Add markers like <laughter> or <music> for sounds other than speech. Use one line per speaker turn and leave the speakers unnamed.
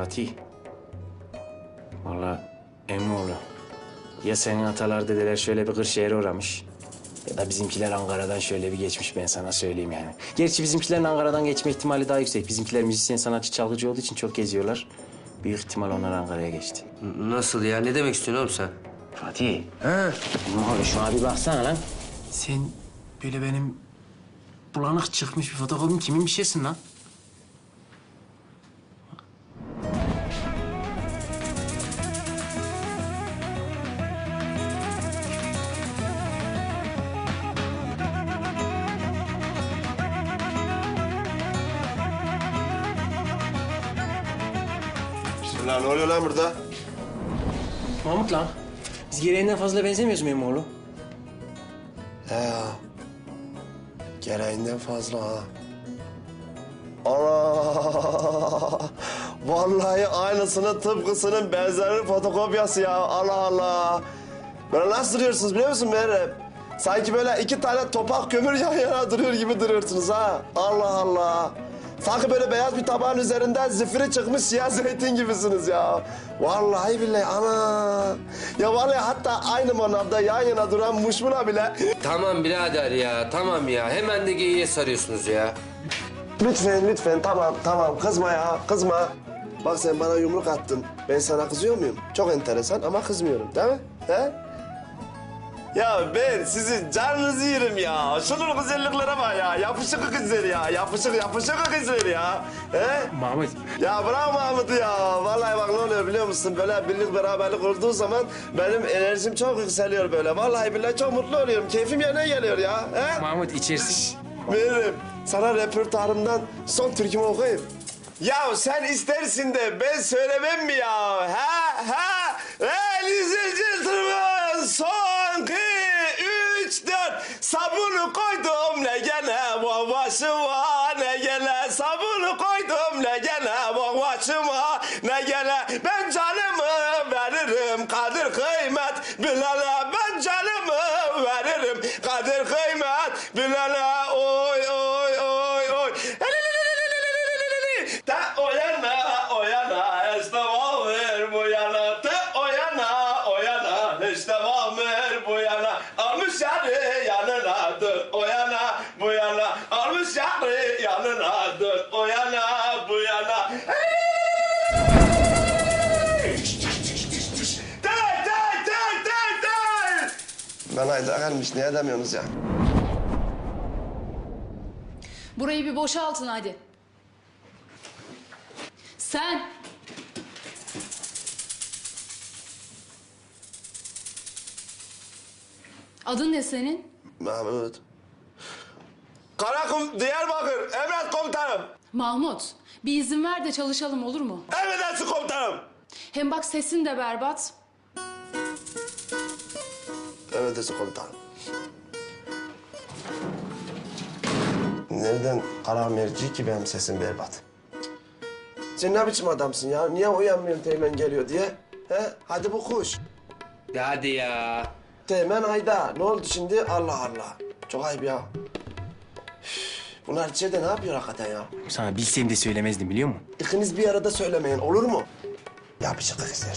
Fatih. Vallahi Emmoğlu. Ya senin atalar dedeler şöyle bir Kırşehir'e uğramış. Ya da bizimkiler Ankara'dan şöyle bir geçmiş ben sana söyleyeyim yani. Gerçi bizimkilerin Ankara'dan geçme ihtimali daha yüksek. Bizimkiler müzisyen, sanatçı, çalgıcı olduğu için çok geziyorlar. Büyük ihtimal onlar Ankara'ya geçti.
Nasıl ya? Ne demek istiyorsun oğlum sen?
Fatih.
Ha?
Emmoğlu şuna bir baksana lan. Sen böyle benim bulanık çıkmış bir fotoğrafım kimin bir şeysin lan?
Bismillah ne oluyor lan burada?
Mahmut lan. Biz gereğinden fazla benzemiyoruz mu Emmoğlu?
He ya. Gereğinden fazla ha. Ana! <laughs> Vallahi aynısının tıpkısının benzerinin fotokopyası ya. Allah Allah. Böyle nasıl duruyorsunuz biliyor musun Meryem? Sanki böyle iki tane topak kömür <laughs> yan yana duruyor gibi duruyorsunuz ha. Allah Allah. Sanki böyle beyaz bir tabağın üzerinden zifiri çıkmış siyah zeytin gibisiniz ya. Vallahi billahi ana. Ya vallahi hatta aynı manavda yan yana duran muşmula bile
Tamam birader ya, tamam ya. Hemen de geyiğe sarıyorsunuz ya.
Lütfen lütfen tamam tamam kızma ya kızma. Bak sen bana yumruk attın. Ben sana kızıyor muyum? Çok enteresan ama kızmıyorum değil mi? He? Ya ben sizin canınızı yerim ya. Şunun güzelliklere bak ya. Yapışık kızlar ya. Yapışık yapışık kızlar ya. He?
Mahmut.
Ya bravo Mahmut ya. Vallahi bak ne oluyor biliyor musun? Böyle birlik beraberlik olduğu zaman benim enerjim çok yükseliyor böyle. Vallahi billahi çok mutlu oluyorum. Keyfim yerine geliyor ya. He?
Mahmut içersin.
Veririm. Sana repertuarımdan son türkümü okuyayım. Ya sen istersin de ben söylemem mi ya? Ha ha. Koydum ne gene bu başıma ne gene. Sabunu koydum ne gene bu başıma ne gene. Ben canımı veririm kadir kıymet bilene. Ben canımı veririm kadir kıymet bilene. Oy oy oy oy. Ta o yana o yana bu yana. Ta o yana o yana bu yana. Almış yanına dön o yana bu yana. Yarı yanına dön o yana bu yana. Tay tay tay tay tay. Ben ayda gelmiş ne edemiyorsunuz ya?
Burayı bir boşaltın hadi. Sen. Adın ne senin?
Mahmut. Karakum Diyarbakır emret komutanım.
Mahmut. Bir izin ver de çalışalım olur mu?
Emredersin komutanım.
Hem bak sesin de berbat.
Emredersin komutanım. Nereden kara merci ki benim sesim berbat? Sen ne biçim adamsın ya? Niye uyanmıyorsun Teğmen geliyor diye? He? Hadi bu kuş.
De hadi ya.
Teğmen ayda. Ne oldu şimdi? Allah Allah. Çok ayıp ya. Bunlar içeride ne yapıyor hakikaten ya?
Sana bilsem de söylemezdim biliyor musun?
İkiniz bir arada söylemeyin olur mu? Yapışık kızlar.